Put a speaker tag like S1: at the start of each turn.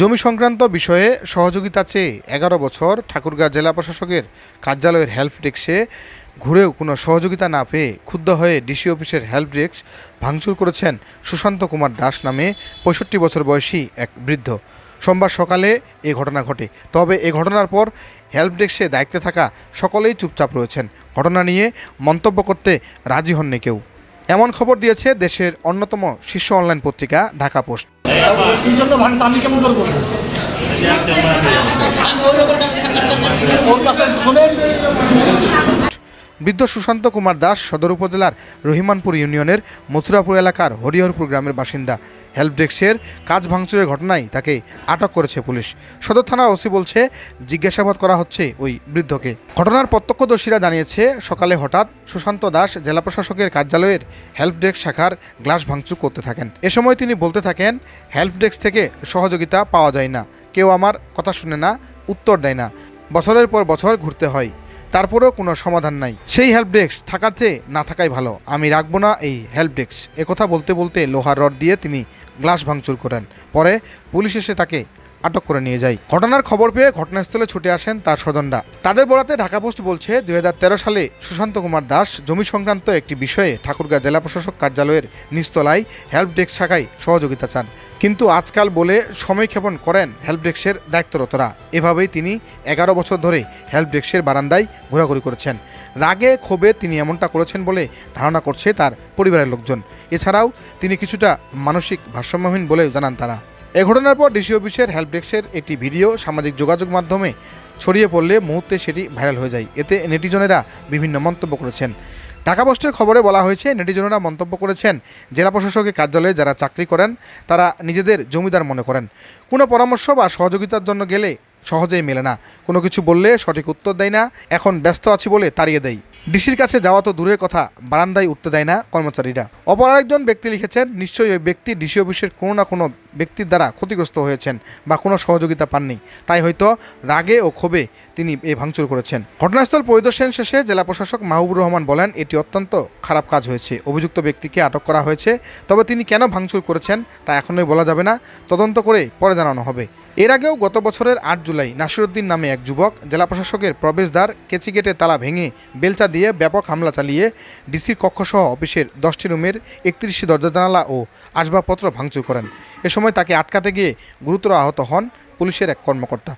S1: জমি সংক্রান্ত বিষয়ে সহযোগিতা চেয়ে এগারো বছর ঠাকুরগাঁ জেলা প্রশাসকের কার্যালয়ের হেল্প ডেস্কে ঘুরেও কোনো সহযোগিতা না পেয়ে ক্ষুব্ধ হয়ে ডিসি অফিসের হেল্প ডেস্ক ভাঙচুর করেছেন সুশান্ত কুমার দাস নামে পঁয়ষট্টি বছর বয়সী এক বৃদ্ধ। সোমবার সকালে এ ঘটনা ঘটে। তবে এ ঘটনার পর হেল্প ডেস্কে দায়িত্বে থাকা সকলেই চুপচাপ রয়েছেন। ঘটনা নিয়ে মন্তব্য করতে রাজি হননি কেউ। এমন খবর দিয়েছে দেশের অন্যতম শীর্ষ অনলাইন পত্রিকা ঢাকা পোস্ট।
S2: কি জন্য ভাঙছে আমি কেমন করে করব? ওর কাছে শোনেন।
S1: বৃদ্ধ সুশান্ত কুমার দাস সদর উপজেলার রহিমানপুর ইউনিয়নের মথুরাপুর এলাকার হরিহরপুর গ্রামের বাসিন্দা। হেল্প ডেস্কের কাজ ভাঙচুরের ঘটনায় তাকে আটক করেছে পুলিশ। সদর থানার ওসি বলছে, জিজ্ঞাসাবাদ করা হচ্ছে ওই বৃদ্ধকে। ঘটনার প্রত্যক্ষদর্শীরা জানিয়েছে, সকালে হঠাৎ সুশান্ত দাস জেলা প্রশাসকের কার্যালয়ের হেল্প ডেস্ক শাখার গ্লাস ভাঙচুর করতে থাকেন। এ সময় তিনি বলতে থাকেন হেল্প ডেস্ক থেকে সহযোগিতা পাওয়া যায় না। কেউ আমার কথা শুনে না, উত্তর দেয় না। বছরের পর বছর ঘুরতে হয়। তারপরেও কোনো সমাধান নাই। সেই হেল্প ডেস্ক থাকার চেয়ে না থাকাই ভালো। আমি রাখব না এই হেল্প ডেস্ক একথা বলতে বলতে লোহার রড দিয়ে তিনি গ্লাস ভাঙচুর করেন। পরে পুলিশ এসে তাকে আটক করে নিয়ে যায়। ঘটনার খবর পেয়ে ঘটনাস্থলে ছুটে আসেন তার স্বজনরা। তাদের বরাতে ঢাকা পোস্ট বলছে দু হাজার তেরো সালে সুশান্ত কুমার দাস জমি সংক্রান্ত একটি বিষয়ে ঠাকুরগাঁ জেলা প্রশাসক কার্যালয়ের নিস্তলায় হেল্প ডেস্ক শাখায় সহযোগিতা চান। কিন্তু আজকাল বলে সময়ক্ষেপণ করেন হেল্প ডেস্কের দায়িত্বরতরা। এভাবেই তিনি এগারো বছর ধরে হেল্প ডেস্কের বারান্দায় ঘোরাঘুরি করেছেন। রাগে, ক্ষোভে তিনি এমনটা করেছেন বলে ধারণা করছে তার পরিবারের লোকজন। এছাড়াও তিনি কিছুটা মানসিক ভারসাম্যহীন বলেও জানান তারা। এ ঘটনার পর ডিসি অফিসের হেল্প ডেস্কের একটি ভিডিও সামাজিক যোগাযোগ মাধ্যমে ছড়িয়ে পড়লে মুহূর্তে সেটি ভাইরাল হয়ে যায়। এতে নেটিজনেরা বিভিন্ন মন্তব্য করেছেন। ঢাকা পোস্টের খবরে বলা হয়েছে, নেটিজনেরা মন্তব্য করেছেন, জেলা প্রশাসকের কার্যালয়ে যারা চাকরি করেন, তারা নিজেদের জমিদার মনে করেন। কোনো পরামর্শ বা সহযোগিতার জন্য গেলে সহজেই মেলে না। কোনো কিছু বললে সঠিক উত্তর দেয় না। এখন ব্যস্ত আছি বলে তাড়িয়ে দেয়। ডিসির কাছে যাওয়া তো দূরের কথা, বারান্দায় উঠতে দেয় না কর্মচারীরা। অপর আরেকজন ব্যক্তি লিখেছেন, নিশ্চয়ই ওই ব্যক্তি ডিসি অফিসের কোনো না কোনো ব্যক্তির দ্বারা ক্ষতিগ্রস্ত হয়েছেন বা কোনো সহযোগিতা পাননি। তাই হয়তো রাগে ও ক্ষোভে তিনি এই ভাঙচুর করেছেন। ঘটনাস্থল পরিদর্শন শেষে জেলা প্রশাসক মাহবুবুর রহমান বলেন, এটি অত্যন্ত খারাপ কাজ হয়েছে। অভিযুক্ত ব্যক্তিকে আটক করা হয়েছে, তবে তিনি কেন ভাঙচুর করেছেন তা এখনই বলা যাবে না। তদন্ত করে পরে জানানো হবে। এর আগেও গত বছরের আট জুলাই নাসিরুদ্দিন নামে এক যুবক জেলা প্রশাসকের প্রবেশদ্বার কেচি গেটের তালা ভেঙে বেলচা দিয়ে ব্যাপক হামলা চালিয়ে ডিসির কক্ষসহ অফিসের দশটি রুমের একত্রিশটি দরজা জানালা ও আসবাবপত্র ভাঙচুর করেন। এ সময় তাকে আটকাতে গিয়ে গুরুতর আহত হন পুলিশের এক কর্মকর্তা।